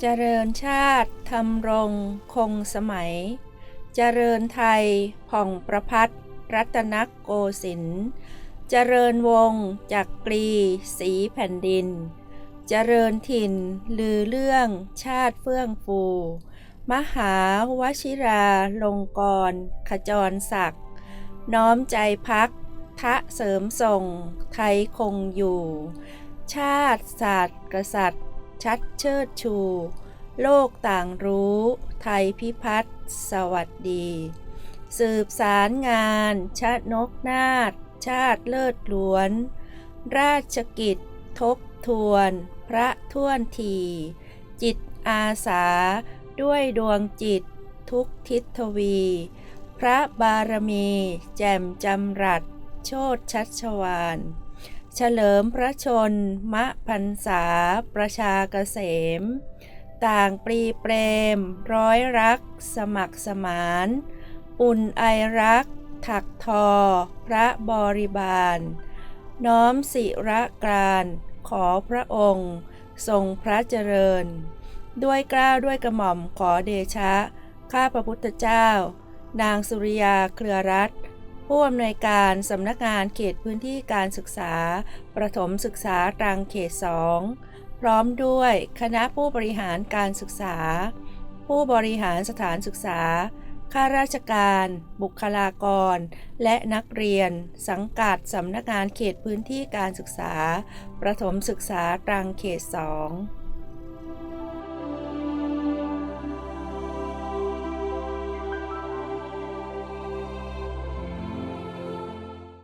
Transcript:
เจริญชาติทำรง คงสมัย เจริญไทย ผ่องประพัฒรัตนโกสินทร์เจริญวงจักกรีสีแผ่นดิน เจริญถิ่น ลือเรื่องชาติเฟื่องฟู มหาวชิราลงกร ขจรศักดิ์น้อมใจพัก ทะเสริมส่ง ไทยคงอยู่ ชาติศาสตร์กษัตริย์ ชัดเชิดชู โลกต่างรู้ ไทยพิพัฒน์สวัสดี สืบสารงานชาตินกนาฏชาติเลิศล้วน ราชกิจ ทบทวน พระท่วนที จิตอาสา ด้วยดวงจิต ทุกทิศทวี พระบารมี แจ่มจำรัด โชดชัชวาน เฉลิมพระชนมะพันษา ประชาเกษม ต่างปรีเปรม ร้อยรัก สมัครสมานอุ่นไอรัก ถักทอ พระบริบาล น้อมศิระกรานขอพระองค์ ทรงพระเจริญ ด้วยกล้าวด้วยกระหม่อมขอเดชะ ข้าพระพุทธเจ้า นางสุริยาเครือรัตน ผู้อำนวยการสำนักงานเขตพื้นที่การศึกษา ประถมศึกษาตรังเขตสองพร้อมด้วยคณะผู้บริหารการศึกษา ผู้บริหารสถานศึกษา ข้าราชการ บุคลากร และนักเรียน สังกัดสำนักงานเขตพื้นที่การศึกษา ประถมศึกษาตรังเขตสอง